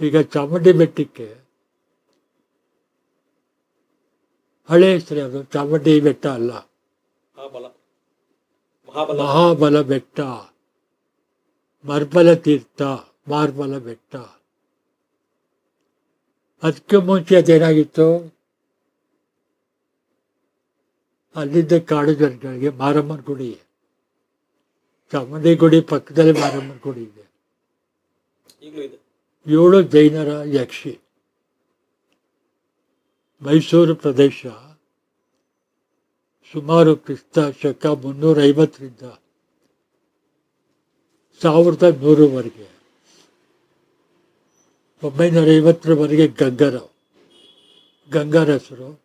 ಈಗ ಚಾಮುಂಡಿ ಬೆಟ್ಟಕ್ಕೆ ಹಳೆ ಹೆಸರು ಅದು ಚಾಮುಂಡಿ ಬೆಟ್ಟ ಅಲ್ಲ. ಮಹಾಬಲ. ಬೆಟ್ಟ. ಮರ್ಬಲ ತೀರ್ಥ. ಮಾರ್ಬಲ ಬೆಟ್ಟ. ಅದಕ್ಕೆ ಮುಂಚೆ ಅದೇನಾಗಿತ್ತು? ಅಲ್ಲಿದ್ದ ಕಾಡು ಜನಗಳಿಗೆ ಮಾರಮ್ಮನ ಗುಡಿ. ಚಾಮುಂಡಿ ಗುಡಿ ಪಕ್ಕದಲ್ಲಿ ಮಾರಮ್ಮನ ಗುಡಿ ಇದೆ. ಈಗಲೂ ಇದೆ. ಏಳು ಜೈನರ ಯಕ್ಷಿ. ಮೈಸೂರು ಪ್ರದೇಶ ಸುಮಾರು ಕ್ರಿಸ್ತ ಶಕ ಮುನ್ನೂರ ಐವತ್ತರಿಂದ ಸಾವಿರದ ನೂರವರೆಗೆ. ಒಂಬೈನೂರ ಐವತ್ತರವರೆಗೆ ಗಂಗರ ಗಂಗರಸರು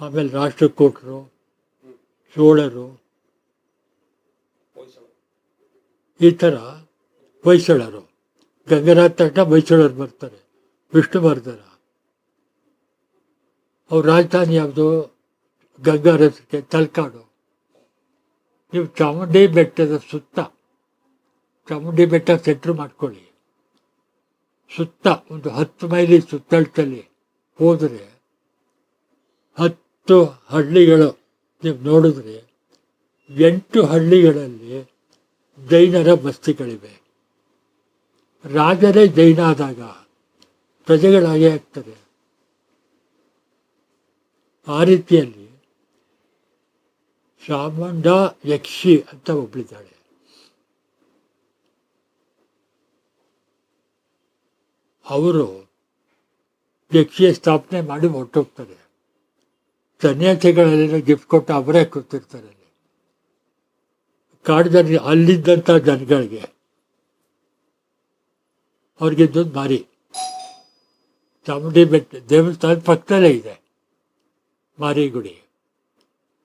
ಆಮೇಲೆ ರಾಷ್ಟ್ರಕೂಟರು, ಚೋಳರು. ಈ ಥರ ಹೊಯ್ಸಳರು. ಗಂಗರಾದ ತಟ್ಟ ಮೈಸೂರವ್ರು ಬರ್ತಾರೆ, ವಿಷ್ಣುವರ್ಧನ. ಅವ್ರ ರಾಜಧಾನಿ ಯಾವುದು? ಗಂಗಾರಸಕ್ಕೆ ತಲ್ಕಾಡು. ನೀವು ಚಾಮುಂಡಿ ಬೆಟ್ಟದ ಸುತ್ತ, ಚಾಮುಂಡಿ ಬೆಟ್ಟ ಸೆಂಟ್ರ್ ಮಾಡ್ಕೊಳ್ಳಿ. ಸುತ್ತ, ಒಂದು ಹತ್ತು ಮೈಲಿ ಸುತ್ತಳತಲ್ಲಿ ಹೋದರೆ, ಹತ್ತು ಹಳ್ಳಿಗಳು ನೀವು ನೋಡಿದ್ರೆ, ಎಂಟು ಹಳ್ಳಿಗಳಲ್ಲಿ ಜೈನರ ಬಸ್ತಿಗಳಿವೆ. ರಾಜರೇ ಜೈನಾದಾಗ ಪ್ರಜೆಗಳಾಗೇ ಆಗ್ತದೆ. ಆ ರೀತಿಯಲ್ಲಿ ಶಾಮಂಡ ಯಕ್ಷಿ ಅಂತ ಒಬ್ಳಿದ್ದಾಳೆ. ಅವರು ಯಕ್ಷಿಯ ಸ್ಥಾಪನೆ ಮಾಡಿ ಹೊರಟೋಗ್ತಾರೆ. ಸನ್ಯಾಸಿಗಳೆಲ್ಲ ಗಿಫ್ಟ್ ಕೊಟ್ಟು ಅವರೇ ಕೂತಿರ್ತಾರೆ ಅಲ್ಲಿ. ಕಾಡು ಅಲ್ಲಿದ್ದಂಥ ಜನಗಳಿಗೆ ಅವ್ರಿಗೆ ಇದ್ದದ್ದು ಭಾರಿ. ಚಾಮುಂಡಿ ಬೆಟ್ಟ, ದೇವಸ್ಥಾನ ಪಕ್ಕದಲ್ಲೇ ಇದೆ ಮಾರಿ ಗುಡಿ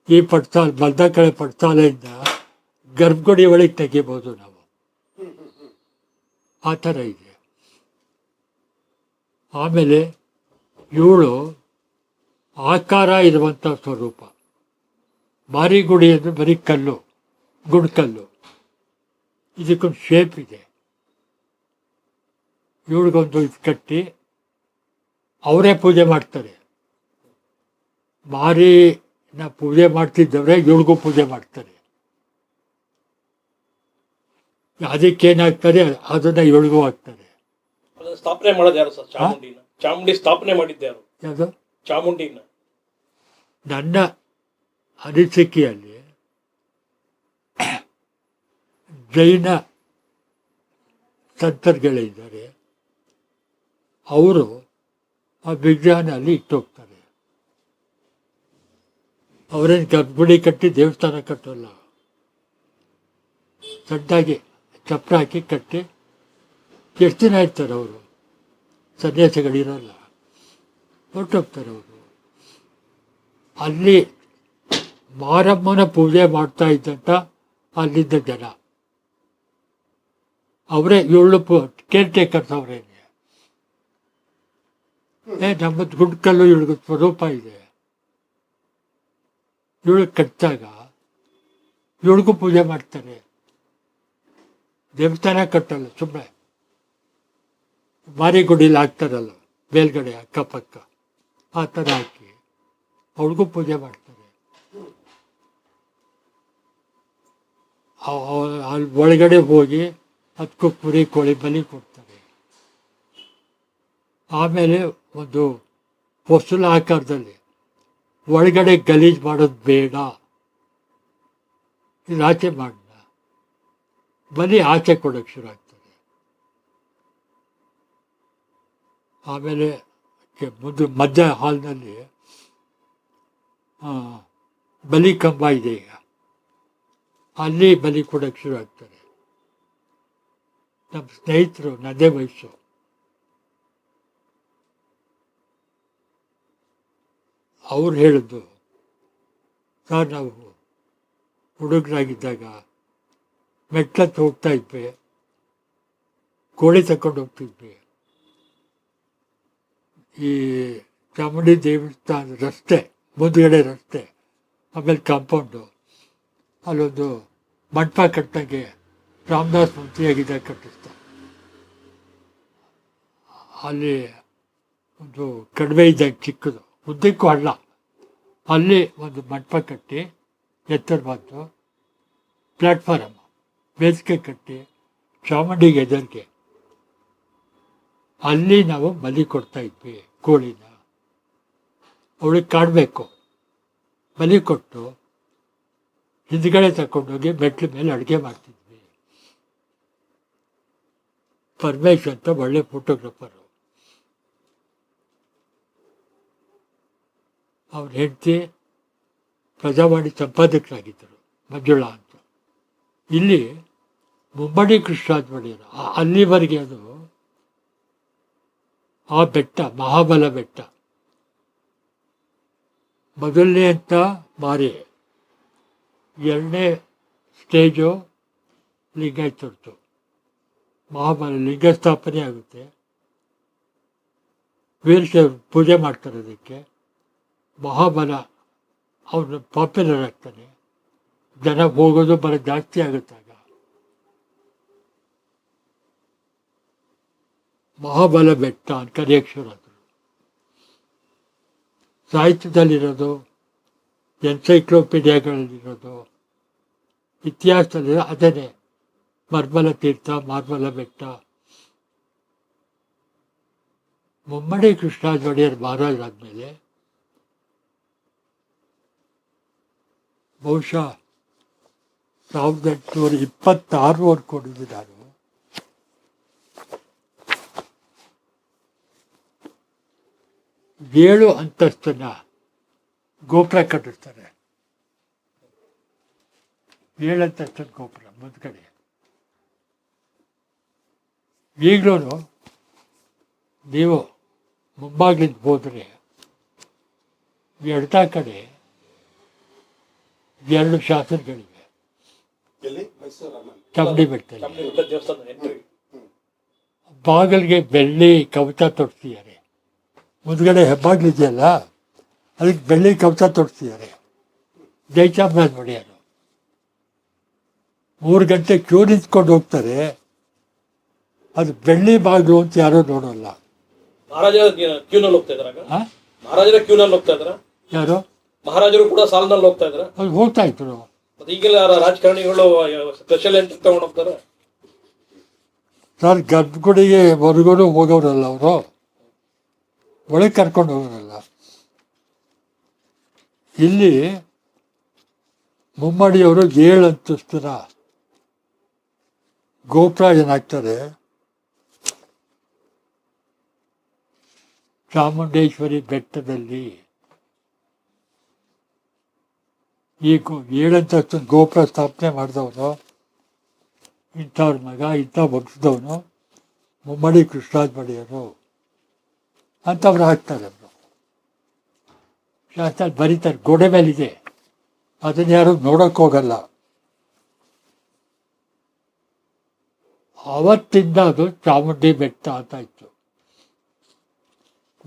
ಈ ಪಟ್ಸಾಲ ಬಲ್ದ ಕಡೆ ಪಟ್ಸಾಲೆಯಿಂದ ಗರ್ಭಗುಡಿ ಒಳಗೆ ತೆಗಿಬೋದು ನಾವು. ಆ ಥರ ಇದೆ. ಆಮೇಲೆ ಇವಳು ಆಕಾರ ಇರುವಂಥ ಸ್ವರೂಪ. ಮಾರಿಗುಡಿ ಅಂದರೆ ಬರೀ ಕಲ್ಲು, ಗುಡ್ಕಲ್ಲು. ಇದಕ್ಕೊಂದು ಶೇಪ್ ಇದೆ. ಇವಳಿಗೊಂದು ಇದು ಕಟ್ಟಿ ಅವರೇ ಪೂಜೆ ಮಾಡ್ತಾರೆ. ಮಾರಿನ ಪೂಜೆ ಮಾಡ್ತಿದ್ದವ್ರೆ ಇವ್ರಿಗೂ ಪೂಜೆ ಮಾಡ್ತಾರೆ. ಅದಕ್ಕೇನಾಗ್ತಾರೆ ಅದನ್ನ ಇವಳಿಗೂ ಹಾಕ್ತಾರೆ. ಸ್ಥಾಪನೆ ಮಾಡೋದು ಯಾರು ಸರ್? ಚಾಮುಂಡಿನ ಚಾಮುಂಡಿ ಸ್ಥಾಪನೆ ಮಾಡಿದ್ದು ಯಾರು? ಯಾವುದು? ಚಾಮುಂಡಿನ ನನ್ನ ಅನಿಸಿಕೆಯಲ್ಲಿ ಜೈನ ಸಂತರ್ಗಳಿದ್ದಾರೆ. ಅವರು ಆ ವಿಗ್ರಹನ ಅಲ್ಲಿ ಇಟ್ಟೋಗ್ತಾರೆ. ಅವರೇನು ಗರ್ಭಗುಡಿ ಕಟ್ಟಿ ದೇವಸ್ಥಾನ ಕಟ್ಟೋಲ್ಲ. ಸಣ್ಣಾಗಿ ಚಪ್ಪರ ಹಾಕಿ ಕಟ್ಟಿ ಎಷ್ಟು ದಿನ ಇರ್ತಾರೆ ಅವರು? ಸನ್ಯಾಸಿಗಳಿರೋಲ್ಲ. ಹೊರಟೋಗ್ತಾರೆ ಅವರು. ಅಲ್ಲಿ ಮಾರಮ್ಮನ ಪೂಜೆ ಮಾಡ್ತಾ ಇದ್ದಂಥ ಅಲ್ಲಿದ್ದ ಜನ. ಅವರೇ ಏಳು ಪು ಕೇರ್ ಟೇಕರ್ಸ್ ಅವರೇನೆ. ನಮ್ಮದು ಗುಡ್ಕಲ್ಲು ಇವಳಿಗೆ ಸ್ವರೂಪ ಇದೆ. ಇವಳು ಕಟ್ಟಿದಾಗ ಇವಳಿಗೂ ಪೂಜೆ ಮಾಡ್ತಾರೆ. ದೇವಸ್ಥಾನ ಕಟ್ಟಲ್ಲ ಸುಮ್ಮನೆ ಮಾರಿಗುಡಿಲಿ ಹಾಕ್ತಾರಲ್ಲ, ಮೇಲ್ಗಡೆ, ಅಕ್ಕಪಕ್ಕ. ಆ ಥರ ಹಾಕಿ ಅವಳಿಗೂ ಪೂಜೆ ಮಾಡ್ತಾರೆ. ಅವ್- ಅವ್- ಅಲ್ಲಿ ಒಳಗಡೆ ಹೋಗಿ ಅದಕ್ಕೂ ಕುರಿ, ಕೋಳಿ, ಬಲಿ ಕೊಡ್ತಾರೆ ಆಮೇಲೆ ಒಂದು ಪೊಸಲ ಆಕಾರದಲ್ಲಿ ಒಳಗಡೆ ಗಲೀಜು ಮಾಡೋದು ಬೇಡ. ಇದು ಆಚೆ ಮಾಡೋಣ ಬಲಿ ಆಚೆ ಕೊಡೋಕ್ಕೆ ಶುರು ಆಗ್ತದೆ. ಆಮೇಲೆ ಮುಂದೆ ಮಧ್ಯ ಹಾಲ್ನಲ್ಲಿ ಬಲಿ ಕಂಬ ಇದೆ ಈಗ. ಅಲ್ಲಿ ಬಲಿ ಕೊಡೋಕ್ಕೆ ಶುರು ಆಗ್ತಾರೆ ನಮ್ಮ ಸ್ನೇಹಿತರು, ನದೇ ವಯಸ್ಸು. ಅವ್ರು ಹೇಳಿದ್ದು, ಸರ್, ನಾವು ಹುಡುಗರಾಗಿದ್ದಾಗ ಮೆಟ್ಲತ್ತು ಹೋಗ್ತಾ ಇದ್ವಿ. ಕೋಳಿ ತಕೊಂಡು ಹೋಗ್ತಿದ್ವಿ. ಈ ಚಾಮುಂಡಿ ದೇವಸ್ಥಾನ ರಸ್ತೆ, ಮುಂದುಗಡೆ ರಸ್ತೆ, ಆಮೇಲೆ ಕಾಂಪೌಂಡು. ಅಲ್ಲೊಂದು ಮಂಟಪ ಕಟ್ಟಂಗೆ ರಾಮದಾಸ್ ಮಂತ್ರಿಯಾಗಿದ್ದಾಗ ಕಟ್ಟಿಸ್ತ. ಅಲ್ಲಿ ಒಂದು ಕಡಿಮೆ ಇದ್ದಾಗ ಚಿಕ್ಕದು. ಉದ್ದಕ್ಕೂ ಹಳ್ಳ ಅಲ್ಲಿ ಒಂದು ಮಂಟಪ ಕಟ್ಟಿ ಎತ್ತರವಾದ್ದು ಪ್ಲ್ಯಾಟ್ಫಾರಮ್ ಬೇಸಿಗೆ ಕಟ್ಟಿ ಚಾಮುಂಡಿಗೆ ಎದರಿಗೆ ಅಲ್ಲಿ ನಾವು ಬಲಿ ಕೊಡ್ತಾ ಇದ್ವಿ, ಕೋಳಿನ. ಅವಳಿಗೆ ಕಾಡಬೇಕು ಬಲಿ ಕೊಟ್ಟು ಹಿಂದ್ಗಡೆ ತಗೊಂಡೋಗಿ ಮೆಟ್ಲ ಮೇಲೆ ಅಡುಗೆ ಮಾಡ್ತಿದ್ವಿ. ಪರಮೇಶ್ ಅಂತ ಒಳ್ಳೆ ಫೋಟೋಗ್ರಾಫರು ಅವ್ರ ಹೆಂಡತಿ ಪ್ರಜಾವಾಣಿ ಸಂಪಾದಕರಾಗಿದ್ದರು, ಮಂಜುಳಾ ಅಂತ. ಇಲ್ಲಿ ಮುಂಬಡಿ ಕೃಷ್ಣರಾಜ ಒಡೆಯರು ಅಲ್ಲಿವರೆಗೆ ಅದು ಆ ಬೆಟ್ಟ, ಮಹಾಬಲ ಬೆಟ್ಟ. ಮೊದಲನೇ ಅಂತ ಮಾರಿ ಎರಡನೇ ಸ್ಟೇಜು ಲಿಂಗಾಯತರ್ತು ಮಹಾಬಲ ಲಿಂಗ ಸ್ಥಾಪನೆ ಆಗುತ್ತೆ. ವೀರಶೈವ ಪೂಜೆ ಮಾಡ್ತಾರೆ ಅದಕ್ಕೆ. ಮಹಾಬಲ ಅವನು ಪಾಪ್ಯುಲರ್ ಆಗ್ತಾನೆ. ಜನ ಹೋಗೋದು ಬರ ಜಾಸ್ತಿ ಆಗುತ್ತಾಗ ಮಹಾಬಲ ಬೆಟ್ಟ ಅಂತ ಆದ್ರು. ಸಾಹಿತ್ಯದಲ್ಲಿರೋದು ಎನ್ಸೈಕ್ಲೋಪೀಡಿಯಾಗಳಲ್ಲಿರೋದು ಇತಿಹಾಸದಲ್ಲಿ ಅದನ್ನೇ. ಮರ್ಮಲ ತೀರ್ಥ, ಮಾರ್ಮಲ ಬೆಟ್ಟ. ಮುಮ್ಮಡಿ ಕೃಷ್ಣರಾಜ ಒಡೆಯರ್ ಮಹಾರಾಜರಾದ್ಮೇಲೆ ಬಹುಶಃ ಸಾವಿರದ ಎಂಟುನೂರ ಇಪ್ಪತ್ತಾರವರೆಗೆ ಕೊಡಿದ್ದು ನಾನು ಏಳು ಅಂತಸ್ತನ್ನ ಗೋಪುರ ಕಟ್ಟಿರ್ತಾರೆ. ಏಳು ಅಂತಸ್ತಿನ ಗೋಪುರ ಮುಂದ್ಗಡೆ ಈಗಲೂ ನೀವು ಮುಂಬಾಗಿಲಿಂದ ಹೋದರೆ ಎಡ್ತಾ ಕಡೆ ಎರಡು ಶಾಸನಗಳಿವೆ. ಕಬಡ್ಡಿ ಬೆಟ್ಟದಲ್ಲಿ. ಬಾಗಿಲಿಗೆ ಬೆಳ್ಳಿ ಕವಚ ತೊಡ್ತಿದ್ದಾರೆ ಮುಂದ್ಗಡೆ ಹೆಬ್ಬಾಗ್ಲಿದೆಯಲ್ಲ ಅದಕ್ಕೆ ಬೆಳ್ಳಿ ಕವಚ ತೊಡ್ತಿದ್ದಾರೆ ಜೈಚಾಮರಾಜ ಒಡೆಯರು. ಮೂರು ಗಂಟೆ ಕ್ಯೂ ನಿಂತ್ಕೊಂಡು ಹೋಗ್ತಾರೆ. ಅದು ಬೆಳ್ಳಿ ಬಾಗಿಲು ಅಂತ ಯಾರೂ ನೋಡೋಲ್ಲ. ಯಾರು? ಮಹಾರಾಜರು ಕೂಡ ಸಾಲಿನಲ್ಲಿ ಹೋಗ್ತಾ ಇದ್ರ ಅಲ್ಲಿ ಹೋಗ್ತಾ ಇದ್ರು. ಮತ್ತೆ ಈಗೆಲ್ಲ ರಾಜಕಾರಣಿಗಳು ಸ್ಪೆಷಲ್ ಎಂಟ್ರಿ ತಗೊಂಡು ಹೋಗ್ತಾರೆ? ಸರ್ ಗರ್ಭಗುಡಿಗೆ ಹೊರಗಡೆ ಹೋಗೋರಲ್ಲ ಅವರು. ಒಳಗೆ ಕರ್ಕೊಂಡು ಹೋಗೋರಲ್ಲ. ಇಲ್ಲಿ ಮುಮ್ಮಡಿಯವರು ಏಳು ಅಂತಸ್ತಿನ ಗೋಪುರ ಏನಾಗ್ತಾರೆ? ಚಾಮುಂಡೇಶ್ವರಿ ಬೆಟ್ಟದಲ್ಲಿ ಈ ಗೋ ಏಳಂತಸ್ತಿನ ಗೋಪುರ ಸ್ಥಾಪನೆ ಮಾಡಿದವನು, ಇಂಥವ್ರ ಮಗ, ಇಂಥ ವಂಶದವನು ಮುಮ್ಮಡಿ ಕೃಷ್ಣರಾಜ ಮಡಿಯರು ಅಂಥವ್ರು ಹಾಕ್ತಾರೆ ಅವರು. ಶಾಸ್ತ್ರ ಬರೀತಾರೆ, ಗೋಡೆ ಮೇಲಿದೆ. ಅದನ್ನು ಯಾರು ನೋಡೋಕೆ ಹೋಗಲ್ಲ. ಅವತ್ತಿಂದ ಅದು ಚಾಮುಂಡಿ ಬೆಟ್ಟ ಅಂತ ಇತ್ತು.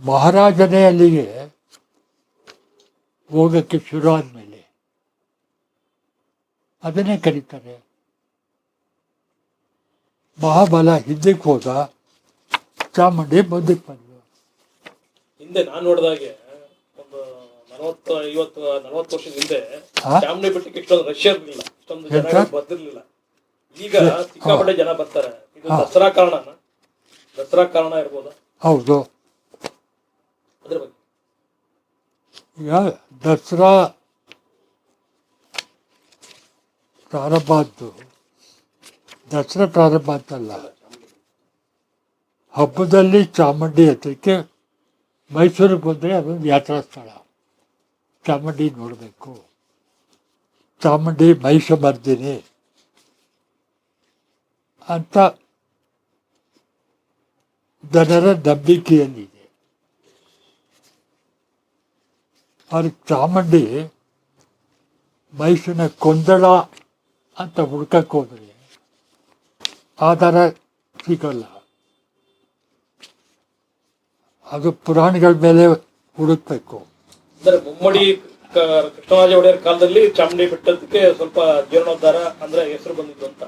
ಮಹಾರಾಜನೇ ಅಲ್ಲಿಗೆ ಹೋಗೋಕ್ಕೆ ಶುರು ಆದ್ಮೇಲೆ. ಅದನ್ನೇ ಕರೀತಾರೆ. ಮಹಾಬಲ ಹಿಂದಕ್ಕೆ ಹೋದ ಚಾಮುಂಡಿ ಮುಂದಕ್ಕೆ ಬಂದ. ಹಿಂದೆ ನಾನು ನೋಡಿದಾಗೆ ಒಂದು ನಲವತ್ತು ಐವತ್ತು ನಲವತ್ತು ವರ್ಷದ ಹಿಂದೆ? ಚಾಮುಂಡಿ ಬೆಟ್ಟಕ್ಕೆ ಇಷ್ಟೊಂದು ರಶ್ ಇರಲಿಲ್ಲ ಇಷ್ಟೊಂದು ಜನ? ಬರ್ತಿರ್ಲಿಲ್ಲ ಈಗ ಸಿಕ್ಕಾಪಟ್ಟೆ ಜನ ಬರ್ತಾರೆ. ಇದು ದಸರಾ ಕಾರಣನ ದಸರಾ ಕಾರಣ ಇರ್ಬೋದಾ? ಹೌದು. ಅದ್ರ ಬಗ್ಗೆ. ಈಗ ದಸರಾ ಪ್ರಾರಂಭ ಆದ್ದು ದಸರಾ ಪ್ರಾರಂಭ ಅಂತಲ್ಲ ಹಬ್ಬದಲ್ಲಿ ಚಾಮುಂಡಿ ಹತ್ತಿರಕ್ಕೆ ಮೈಸೂರಿಗೆ ಬಂದರೆ ಅದೊಂದು ಯಾತ್ರಾ ಸ್ಥಳ. ಚಾಮುಂಡಿ ನೋಡಬೇಕು. ಚಾಮುಂಡಿ ಮಹಿಷಮರ್ದಿನಿ ಅಂತ ಜನರ ನಂಬಿಕೆಯಲ್ಲಿದೆ. ಅವ್ರಿಗೆ ಚಾಮುಂಡಿ ಮೈಸೂರಿನ ಕೊಂದಳ ಅಂತ ಹುಡ್ಕಕ್ಕೆ ಹೋದ್ರೆ ಆಧಾರ ಸಿಗಲ್ಲ. ಅದು ಪುರಾಣಗಳ ಮೇಲೆ ಹುಡುಕ್ಬೇಕು. ಅಂದ್ರೆ ಮುಮ್ಮಡಿ ಕೃಷ್ಣರಾಜ ಒಡೆಯರ್ ಕಾಲದಲ್ಲಿ ಚಾಮುಂಡಿ ಬೆಟ್ಟದಕ್ಕೆ ಸ್ವಲ್ಪ ಜೀರ್ಣೋದ್ಧಾರ ಅಂದ್ರೆ ಹೆಸರು ಬಂದಿದ್ದು ಅಂತ.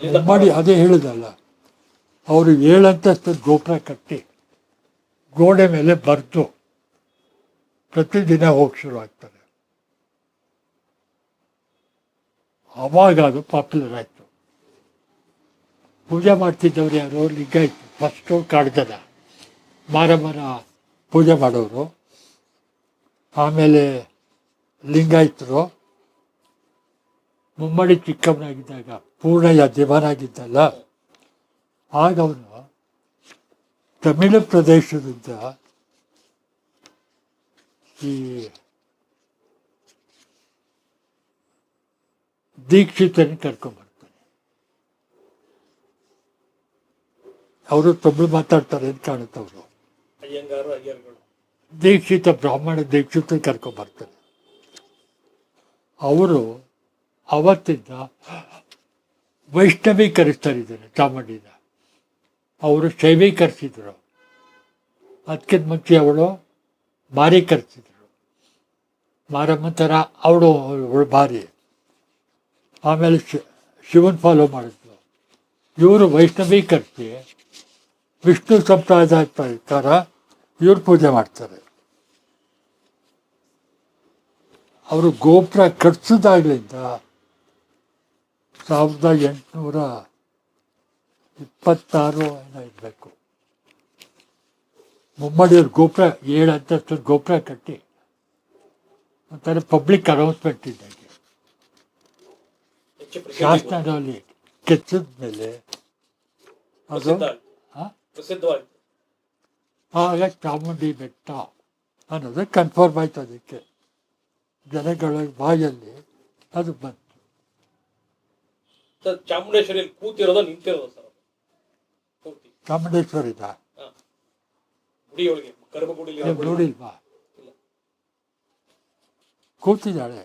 ಮುಮ್ಮಡಿ ಮಾಡಿ ಅದೇ ಹೇಳಿದಲ್ಲ ಅವರು ಏಳಂತಸ್ತು ಗೋಪುರ ಕಟ್ಟಿ ಗೋಡೆ ಮೇಲೆ ಬರೆದು ಪ್ರತಿದಿನ ಹೋಗಿ ಶುರು ಆಗ್ತಾರೆ ಅವಾಗ ಅದು ಪಾಪ್ಯುಲರ್ ಆಯಿತು. ಪೂಜೆ ಮಾಡ್ತಿದ್ದವ್ರು ಯಾರು? ಲಿಂಗಾಯಿತು ಫಸ್ಟು ಕಾಡ್ದನ ಮಾರಮ್ಮನ ಪೂಜೆ ಮಾಡೋರು. ಆಮೇಲೆ ಲಿಂಗಾಯತರು ಮುಮ್ಮಡಿ ಚಿಕ್ಕಮ್ಮನಾಗಿದ್ದಾಗ ಪೂರ್ಣಯ್ಯ ದಿವಾನಾಗಿದ್ದಲ್ಲ ಆಗ ಅವನು ತಮಿಳು ಪ್ರದೇಶದಿಂದ ಈ ದೀಕ್ಷಿತನ ಕರ್ಕೊಂಡ್ಬರ್ತಾರೆ. ಅವರು ತಮಿಳು ಮಾತಾಡ್ತಾರೆ ಅಂತ ಕಾಣುತ್ತೆ ಅವರು. ದೀಕ್ಷಿತ ಬ್ರಾಹ್ಮಣ ದೀಕ್ಷಿತ ಕರ್ಕೊಂಡ್ಬರ್ತಾರೆ. ಅವರು ಅವತ್ತಿಂದ ವೈಷ್ಣವೀಕರಿಸ್ತಾರೆ ಇದ್ದಾರೆ ಚಾಮುಂಡಿನ. ಅವರು ಶೈವೀಕರಿಸಿದ್ರು. ಅದಕ್ಕಿಂತ ಮುಂಚೆ ಅವಳು ಮಾರೀಕರಿಸಿದ್ರು. ಮಾರಮ್ಮ ಥರ ಅವಳು ಅವಳು ಭಾರಿ. ಆಮೇಲೆ ಶಿವನ್ ಫಾಲೋ ಮಾಡಿದ್ರು. ಇವರು ವೈಷ್ಣವೀಕರಿಸಿ ವಿಷ್ಣು ಸಂಪ್ರದಾಯದ ಪ್ರಕಾರ ಇವರು ಪೂಜೆ ಮಾಡ್ತಾರೆ. ಅವರು ಗೋಪುರ ಕಟ್ಸಿದಾಗಲಿಂದ ಸಾವಿರದ ಎಂಟುನೂರ ಇಪ್ಪತ್ತಾರು ಏನೋ ಇರಬೇಕು. ಮುಮ್ಮಡಿಯವ್ರ ಗೋಪುರ, ಏಳು ಅಂತಸ್ತು ಗೋಪುರ ಕಟ್ಟಿ, ಒಂಥರ ಪಬ್ಲಿಕ್ ಅನೌನ್ಸ್ಮೆಂಟ್ ಇದ್ದಂಗೆ. ಶಾಸನದಲ್ಲಿ ಕೆತ್ತಿದ ಮೇಲೆ ಅದು? ಪ್ರಸಿದ್ಧವಾಯ್ತು ಆಗ ಚಾಮುಂಡಿ ಬೆಟ್ಟ ಅನ್ನೋದು ಕನ್ಫರ್ಮ್ ಆಯ್ತು ಅದಕ್ಕೆ. ಜನಗಳ ಬಾಯಲ್ಲಿ ಅದು ಬಂತು. ಚಾಮುಂಡೇಶ್ವರಿ ಕೂತಿರೋದು ನಿಂತಿರೋದು ಸರ್? ಚಾಮುಂಡೇಶ್ವರಿದ. ನೋಡಿಲ್ವಾ ಕೂತಿದ್ದಾಳೆ.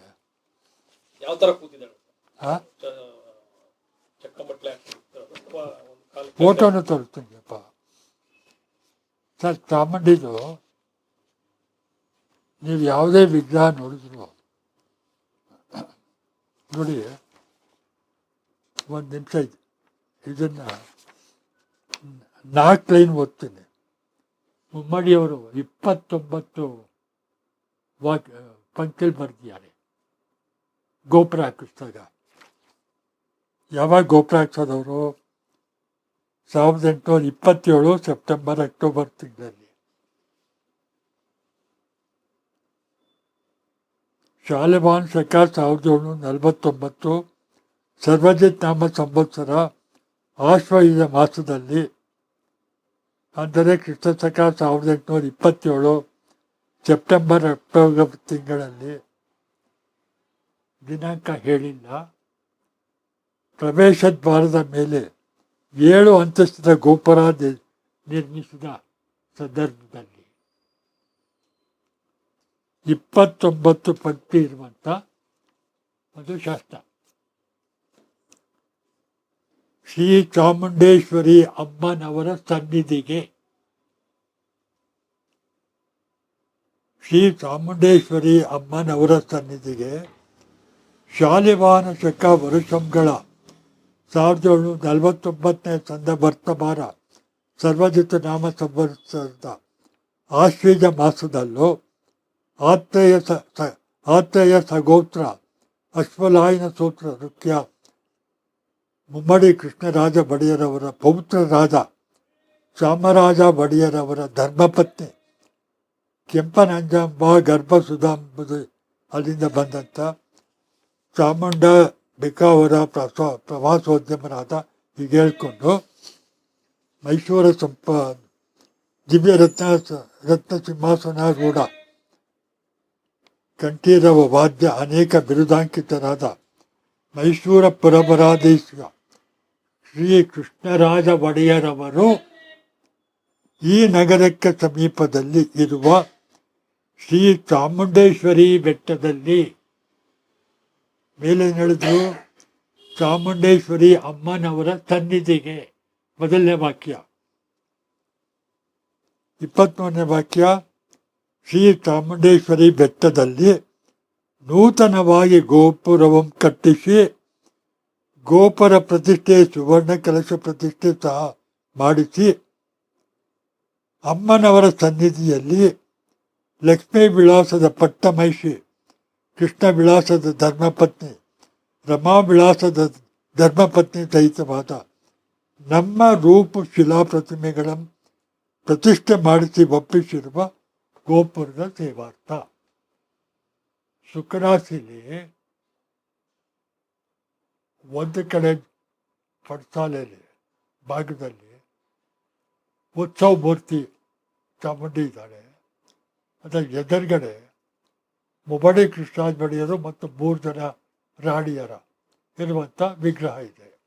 ಯಾವ ತರ ಕೂತಿದ್ದಾಳೆ? ಆ ತೋರಿಸ್ತೀನಿ ಅಪ್ಪ. ಫೋಟೋನು ಸರ್ ಚಾಮುಂಡಿದು ನೀವು ಯಾವುದೇ ವಿಗ್ರಹ ನೋಡಿದ್ರು ನೋಡಿ ಒಂದು ನಿಮಿಷ ಇದೆ. ಇದನ್ನು ನಾಲ್ಕು ಲೈನ್ ಓದ್ತೀನಿ. ಮುಮ್ಮಡಿಯವರು ಇಪ್ಪತ್ತೊಂಬತ್ತು ವಾಕ್ ಪಂಕ್ತಿಲ್ ಬರೆದಿದ್ದಾರೆ. ಗೋಪುರ ಹಾಕಿಸಿದಾಗ ಯಾವಾಗ ಗೋಪುರ ಹಾಕ್ಸೋದವರು ಸಾವಿರದ ಎಂಟುನೂರ ಇಪ್ಪತ್ತೇಳು ಸೆಪ್ಟೆಂಬರ್, ಅಕ್ಟೋಬರ್ ತಿಂಗಳಲ್ಲಿ. ಶಾಲೆಮಾನ್ ಸರ್ಕಾರ ಸಾವಿರದ ಏಳ್ನೂರ ನಲವತ್ತೊಂಬತ್ತು ಸರ್ವಜಿತ್ ನಾಮ ಸಂವತ್ಸರ ಆಶ್ವಯುಜ ಮಾಸದಲ್ಲಿ, ಅಂದರೆ ಕ್ರಿಸ್ತ ಶಕ ಸಾವಿರದ ಎಂಟುನೂರ ಇಪ್ಪತ್ತೇಳು ಸೆಪ್ಟೆಂಬರ್, ಅಕ್ಟೋಬರ್ ತಿಂಗಳಲ್ಲಿ. ದಿನಾಂಕ ಹೇಳಿಲ್ಲ. ಪ್ರವೇಶ ದ್ವಾರದ ಮೇಲೆ ಏಳು ಅಂತಸ್ತಿನ ಗೋಪುರ ನಿರ್ಮಿಸಿದ ಸಂದರ್ಭದಲ್ಲಿ ಇಪ್ಪತ್ತೊಂಬತ್ತು ಪಂಕ್ತಿ ಇರುವಂಥ ಅದು ಶಾಸ್ತ್ರ ಶ್ರೀ ಚಾಮುಂಡೇಶ್ವರಿ ಅಮ್ಮನವರ ಸನ್ನಿಧಿಗೆ ಶ್ರೀ ಚಾಮುಂಡೇಶ್ವರಿ ಅಮ್ಮನವರ ಸನ್ನಿಧಿಗೆ ಶಾಲಿವಾನ ಶಕ ವರುಷಂಗಳ ಸಾವಿರದ ಏಳ್ನೂರ ನಲವತ್ತೊಂಬತ್ತನೇ ಸಂದ ವರ್ತಮಾನ ಸರ್ವಜಿತ ನಾಮ ಸಂವತ್ಸರದ ಆಶ್ವೀಜ ಮಾಸದಲ್ಲೂ ಆತ್ರೇಯ ಸ ಆತ್ರೇಯ ಸಗೋತ್ರ ಅಶ್ವಲಾಯನ ಸೂತ್ರ ನೃತ್ಯ ಮುಮ್ಮಡಿ ಕೃಷ್ಣರಾಜ ಒಡೆಯರವರ ಪೌತ್ರರಾದ ಚಾಮರಾಜ ಒಡೆಯರವರ ಧರ್ಮಪತ್ನಿ ಕೆಂಪನಂಜಾಂಬ ಗರ್ಭಸುಧಾಂಬುದು ಅಲ್ಲಿಂದ ಬಂದಂಥ ಚಾಮುಂಡ ಬಿಕಾವರ ಪ್ರಸ ಪ್ರವಾಸೋದ್ಯಮರಾದ ಹೀಗೆ ಮೈಸೂರ ಸಂಪ, ದಿವ್ಯ ರತ್ನ ರತ್ನ ಸಿಂಹಾಸನ ರೂಢ ಕಂಠೀರವ ವಾದ್ಯ ಅನೇಕ ಬಿರುದಾಂಕಿತರಾದ ಮೈಸೂರ ಪರಮರಾಧೀಶ ಶ್ರೀ ಕೃಷ್ಣರಾಜ ಒಡೆಯರವರು ಈ ನಗರಕ್ಕೆ ಸಮೀಪದಲ್ಲಿ ಇರುವ ಶ್ರೀ ಚಾಮುಂಡೇಶ್ವರಿ ಬೆಟ್ಟದಲ್ಲಿ ಮೇಲೆ ನಡೆದು ಚಾಮುಂಡೇಶ್ವರಿ ಅಮ್ಮನವರ ಸನ್ನಿಧಿಗೆ ಮೊದಲನೇ ವಾಕ್ಯ. ಇಪ್ಪತ್ತ್ಮೂರನೇ ವಾಕ್ಯ, ಶ್ರೀ ಚಾಮುಂಡೇಶ್ವರಿ ಬೆಟ್ಟದಲ್ಲಿ ನೂತನವಾಗಿ ಗೋಪುರವಂ ಕಟ್ಟಿಸಿ ಗೋಪುರ ಪ್ರತಿಷ್ಠೆ, ಸುವರ್ಣ ಕಲಶ ಪ್ರತಿಷ್ಠೆ ಸಹ ಮಾಡಿಸಿ ಅಮ್ಮನವರ ಸನ್ನಿಧಿಯಲ್ಲಿ ಲಕ್ಷ್ಮೀ ವಿಳಾಸದ ಪಟ್ಟ ಮಹಿಷಿ ಕೃಷ್ಣ ವಿಳಾಸದ ಧರ್ಮಪತ್ನಿ ರಮಾ ವಿಳಾಸದ ಧರ್ಮಪತ್ನಿ ಸಹಿತವಾದ ನಮ್ಮ ರೂಪ ಶಿಲಾ ಪ್ರತಿಷ್ಠೆ ಮಾಡಿಸಿ ಒಪ್ಪಿಸಿರುವ ಗೋಪುರದ ಸೇವಾರ್ಥ ಶುಕ್ರಾಸಿಲಿ ಒಂದು ಕಡೆ ಪಡ್ಸಾಲೆಯಲ್ಲಿ ಭಾಗದಲ್ಲಿ ಉತ್ಸವ ಮೂರ್ತಿ ಚಾಮುಂಡಿ ಇದ್ದಾಳೆ. ಅದರ ಎದುರುಗಡೆ ಮುಬಡಿ ಕೃಷ್ಣ ಬಡಿಯರು ಮತ್ತು ಮೂರು ಜನ ರಾಣಿಯರ ಇರುವಂಥ ವಿಗ್ರಹ ಇದೆ.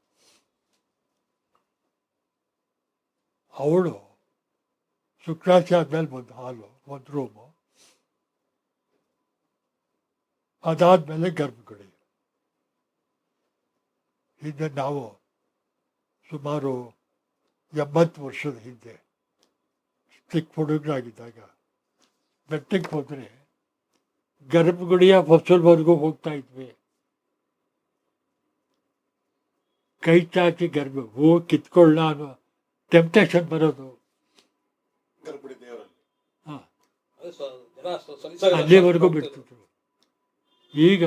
ಅವಳು ಶುಕ್ರಾಚಾರ ಮೇಲೆ ಒಂದು ಹಾಲು, ಒಂದು ರೂಮು. ಅದಾದಮೇಲೆ ಗರ್ಭಗುಡಿ. ಹಿಂದೆ ನಾವು ಸುಮಾರು ಎಂಬತ್ತು ವರ್ಷದ ಹಿಂದೆ ಚಿಕ್ಕ ಹುಡುಗರಾಗಿದ್ದಾಗ ಬೆಟ್ಟಕ್ಕೆ ಹೋದರೆ ಗರ್ಭಗುಡಿಯ ಫಸಲ್ವರೆಗೂ ಹೋಗ್ತಾ ಇದ್ವಿ. ಕೈ ಚಾಚಿ ಗರ್ಭ ಹೂ ಕಿತ್ಕೊಳ್ಳ ಅನ್ನೋ ಟೆಂಪ್ಟೇಷನ್ ಬರೋದು. ಅಲ್ಲಿವರೆಗೂ. ಬಿಡ್ತಿದ್ರು. ಈಗ